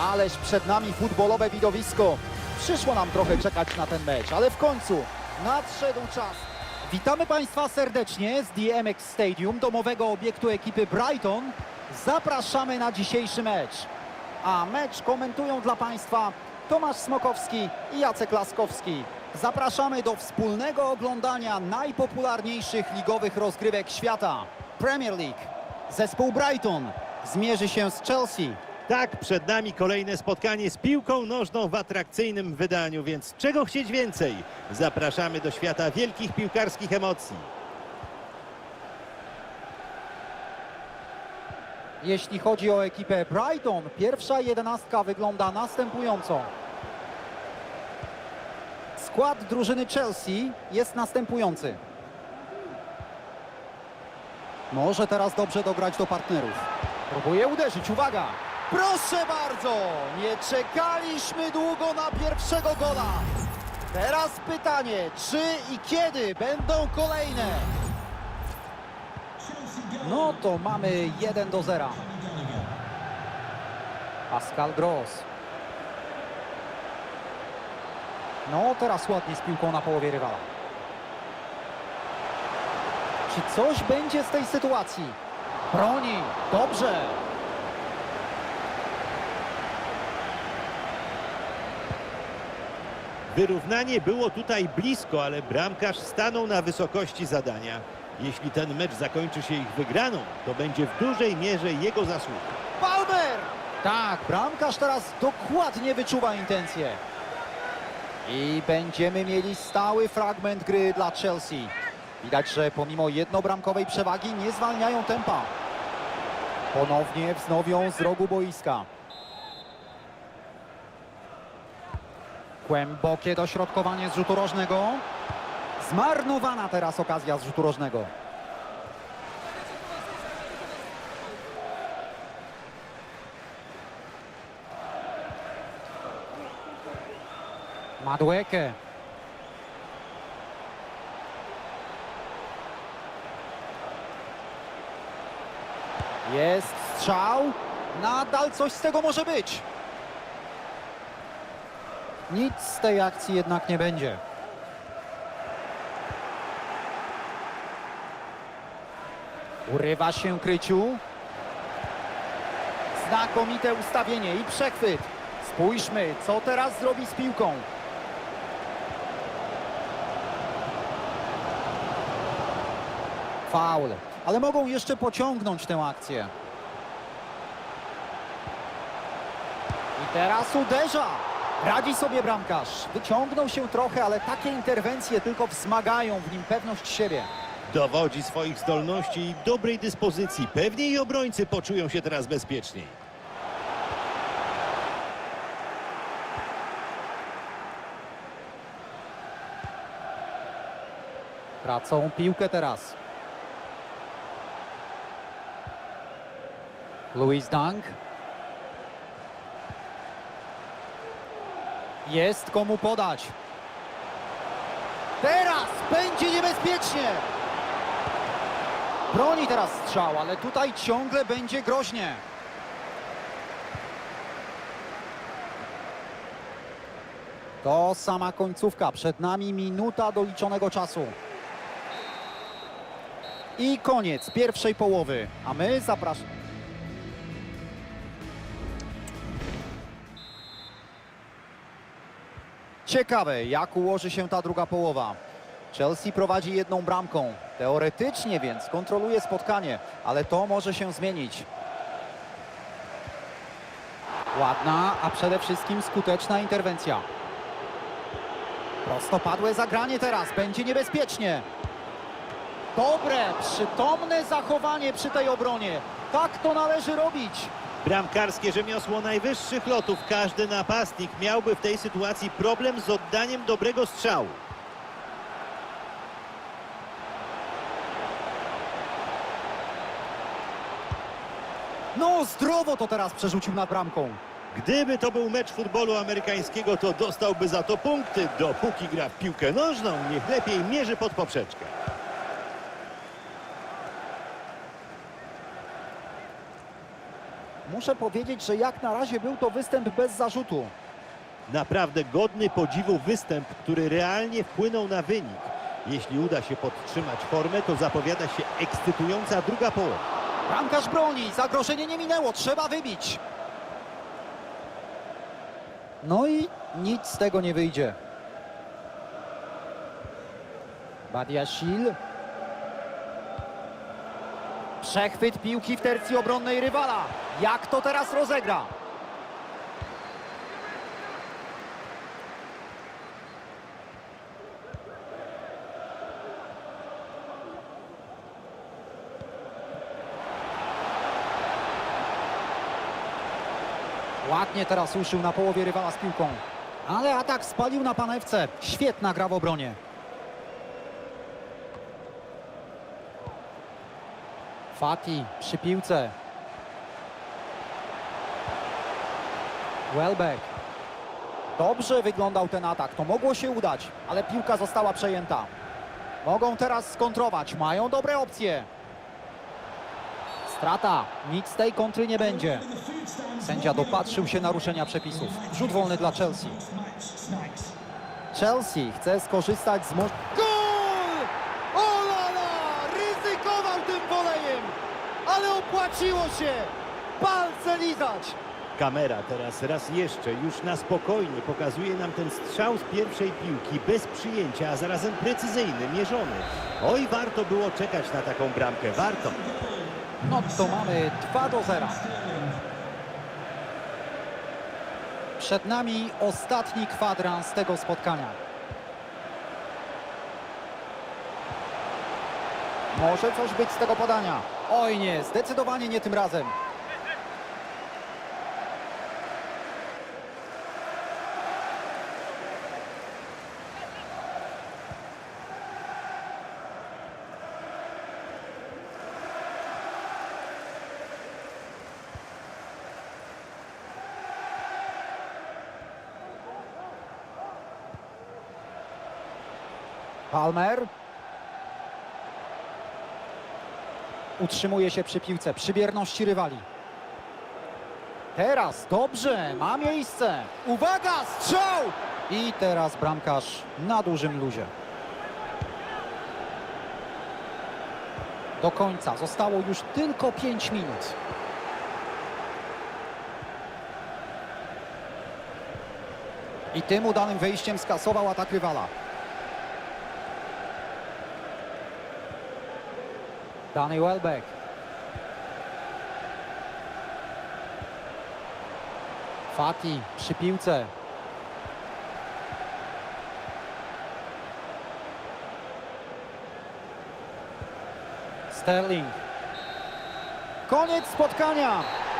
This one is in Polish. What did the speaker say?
Ależ przed nami futbolowe widowisko. Przyszło nam trochę czekać na ten mecz, ale w końcu nadszedł czas. Witamy Państwa serdecznie z DMX Stadium, domowego obiektu ekipy Brighton. Zapraszamy na dzisiejszy mecz. A mecz komentują dla Państwa Tomasz Smokowski i Jacek Laskowski. Zapraszamy do wspólnego oglądania najpopularniejszych ligowych rozgrywek świata. Premier League. Zespół Brighton zmierzy się z Chelsea. Tak, przed nami kolejne spotkanie z piłką nożną w atrakcyjnym wydaniu, więc czego chcieć więcej? Zapraszamy do świata wielkich piłkarskich emocji. Jeśli chodzi o ekipę Brighton, pierwsza jedenastka wygląda następująco. Skład drużyny Chelsea jest następujący. Może teraz dobrze dograć do partnerów. Próbuje uderzyć, uwaga! Proszę bardzo! Nie czekaliśmy długo na pierwszego gola. Teraz pytanie, czy i kiedy będą kolejne? No to mamy 1 do 0. Pascal Gross. No teraz ładnie z piłką na połowie rywala. Czy coś będzie z tej sytuacji? Broni. Dobrze. Wyrównanie było tutaj blisko, ale bramkarz stanął na wysokości zadania. Jeśli ten mecz zakończy się ich wygraną, to będzie w dużej mierze jego zasługa. Palmer! Tak, bramkarz teraz dokładnie wyczuwa intencje. I będziemy mieli stały fragment gry dla Chelsea. Widać, że pomimo jednobramkowej przewagi nie zwalniają tempa. Ponownie wznowią z rogu boiska. Głębokie dośrodkowanie z rzutu rożnego. Zmarnowana teraz okazja z rzutu rożnego. Madueke. Jest strzał. Nadal coś z tego może być. Nic z tej akcji jednak nie będzie. Urywa się kryciu. Znakomite ustawienie i przechwyt. Spójrzmy, co teraz zrobi z piłką. Faul. Ale mogą jeszcze pociągnąć tę akcję. I teraz uderza. Radzi sobie bramkarz. Wyciągnął się trochę, ale takie interwencje tylko wzmagają w nim pewność siebie. Dowodzi swoich zdolności i dobrej dyspozycji. Pewnie i obrońcy poczują się teraz bezpieczniej. Tracą piłkę teraz. Louis Dunk. Jest komu podać. Teraz będzie niebezpiecznie. Broni teraz strzał, ale tutaj ciągle będzie groźnie. To sama końcówka. Przed nami minuta doliczonego czasu. I koniec pierwszej połowy. A my zapraszamy. Ciekawe, jak ułoży się ta druga połowa. Chelsea prowadzi jedną bramką. Teoretycznie więc kontroluje spotkanie, ale to może się zmienić. Ładna, a przede wszystkim skuteczna interwencja. Prostopadłe zagranie teraz. Będzie niebezpiecznie. Dobre, przytomne zachowanie przy tej obronie. Tak to należy robić. Bramkarskie rzemiosło najwyższych lotów. Każdy napastnik miałby w tej sytuacji problem z oddaniem dobrego strzału. No, zdrowo to teraz przerzucił nad bramką. Gdyby to był mecz futbolu amerykańskiego, to dostałby za to punkty. Dopóki gra w piłkę nożną, niech lepiej mierzy pod poprzeczkę. Muszę powiedzieć, że jak na razie był to występ bez zarzutu. Naprawdę godny podziwu występ, który realnie wpłynął na wynik. Jeśli uda się podtrzymać formę, to zapowiada się ekscytująca druga połowa. Bramkarz broni, zagrożenie nie minęło, trzeba wybić. No i nic z tego nie wyjdzie. Badiashil. Przechwyt piłki w tercji obronnej rywala. Jak to teraz rozegra? Ładnie teraz uszył na połowie rywala z piłką. Ale atak spalił na panewce. Świetna gra w obronie. Fati przy piłce. Welbeck. Dobrze wyglądał ten atak. To mogło się udać, ale piłka została przejęta. Mogą teraz skontrować. Mają dobre opcje. Strata. Nic z tej kontry nie będzie. Sędzia dopatrzył się naruszenia przepisów. Rzut wolny dla Chelsea. Chelsea chce skorzystać z mo... opłaciło się! Palce lizać! Kamera teraz raz jeszcze, już na spokojnie pokazuje nam ten strzał z pierwszej piłki, bez przyjęcia, a zarazem precyzyjny, mierzony. Oj, warto było czekać na taką bramkę, warto. No to mamy 2 do 0. Przed nami ostatni kwadrans tego spotkania. Może coś być z tego podania. Oj nie, zdecydowanie nie tym razem. Palmer. Utrzymuje się przy piłce, przy bierności rywali. Teraz, dobrze, ma miejsce. Uwaga, strzał! I teraz bramkarz na dużym luzie. Do końca zostało już tylko 5 minut. I tym udanym wejściem skasował atak rywala. Danny Welbeck. Fati przy piłce. Sterling. Koniec spotkania.